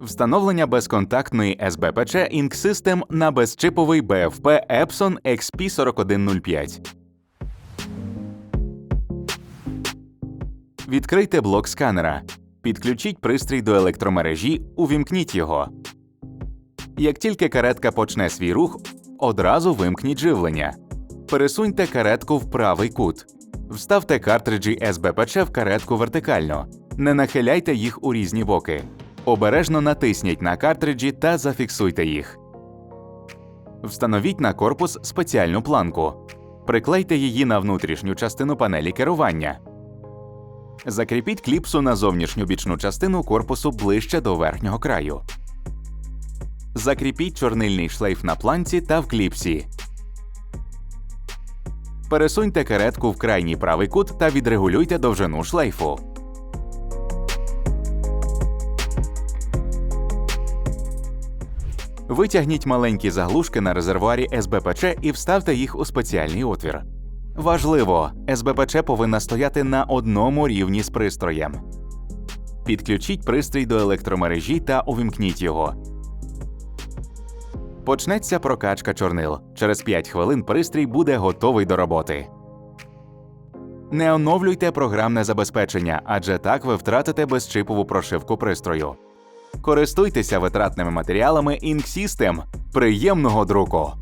Встановлення безконтактної СБПЧ Ink System на безчиповий BFP Epson XP4105. Відкрийте блок сканера. Підключіть пристрій до електромережі, увімкніть його. Як тільки каретка почне свій рух, одразу вимкніть живлення. Пересуньте каретку в правий кут. Вставте картриджі СБПЧ в каретку вертикально. Не нахиляйте їх у різні боки. Обережно натисніть на картриджі та зафіксуйте їх. Встановіть на корпус спеціальну планку. Приклейте її на внутрішню частину панелі керування. Закріпіть кліпсу на зовнішню бічну частину корпусу ближче до верхнього краю. Закріпіть чорнильний шлейф на планці та в кліпсі. Пересуньте каретку в крайній правий кут та відрегулюйте довжину шлейфу. Витягніть маленькі заглушки на резервуарі СБПЧ і вставте їх у спеціальний отвір. Важливо, СБПЧ повинна стояти на одному рівні з пристроєм. Підключіть пристрій до електромережі та увімкніть його. Почнеться прокачка чорнил. Через 5 хвилин пристрій буде готовий до роботи. Не оновлюйте програмне забезпечення, адже так ви втратите безчипову прошивку пристрою. Користуйтеся витратними матеріалами Ink. Приємного друку!